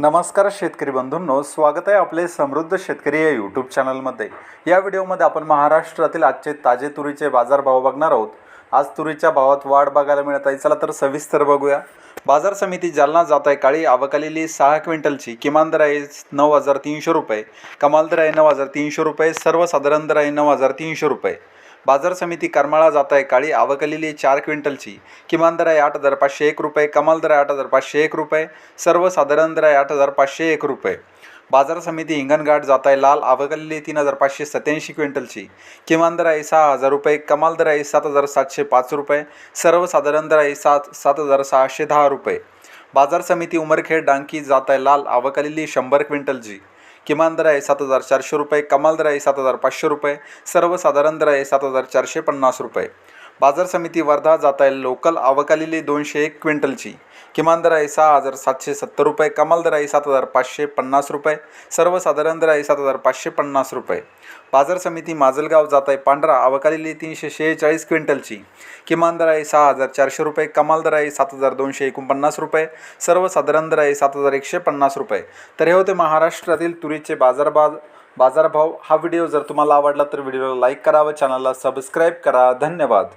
नमस्कार शेतकरी बंधूंनो स्वागत आहे आपले समृद्ध शेतकरी या यूट्यूब चॅनलमध्ये या व्हिडिओमध्ये आपण महाराष्ट्रातील आजचे ताजे तुरीचे बाजारभाव बघणार आहोत. आज तुरीच्या भावात वाढ बघायला मिळत आहे. चला तर सविस्तर बघूया. बाजार समिती जालना जात आहे काळी आवकालेली सहा क्विंटलची. किमान दर आहे नऊ हजार तीनशे रुपये. कमाल दर आहे नऊ हजार तीनशे रुपये. सर्वसाधारण दर आहे नऊ हजार तीनशे रुपये. बाजार समिती करमाळा जात आहे काळी आवकलेली चार क्विंटलची. किमान दर आहे आठ हजार पाचशे एक रुपये कमाल दर आहे आठ हजार पाचशे एक रुपये सर्वसाधारण दर आहे आठ हजार पाचशे एक रुपये. बाजार समिती हिंगणघाट जात आहे लाल आवकलेली तीन हजार पाचशे सत्याऐंशी क्विंटलची. किमान दर आहे सहा हजार रुपये कमाल दर आहे सात हजार सातशे पाच रुपये सर्वसाधारण दर आहे सात सात हजार सहाशे दहा रुपये. बाजार समिती उमरखेड डांकी जात आहे लाल आवकलेली शंभर क्विंटलची. किमान दर आहे सात हजार चारशे रुपये कमाल दर आहे सात हजार पाचशे रुपये सर्वसाधारण दर आहे सात हजार चारशे पन्नास रुपये. बाजार समिती वर्धा जात आहे लोकल अवकालेली दोनशे एक क्विंटलची. किमान दर आहे सहा हजार सातशे सत्तर रुपये कमाल दर आहे सात हजार पाचशे पन्नास रुपये सर्वसाधारण दर आहे सात हजार पाचशे पन्नास रुपये. बाजार समिती माजलगाव जात आहे पांढरा अवकालेली तीनशे शेहेचाळीस क्विंटलची. किमान दर आहे सहा हजार चारशे रुपये कमाल दर आहे सात हजार दोनशे एकोणपन्नास रुपये सर्वसाधारण दर आहे सात हजार एकशे पन्नास रुपये. तर हे होते महाराष्ट्रातील तुरीचे बाजारभाव बाजारभाव हा व्हिडिओ जर तुम्हाला आवडला तर व्हिडिओला लाईक करा व चॅनलला सबस्क्राईब करा. धन्यवाद.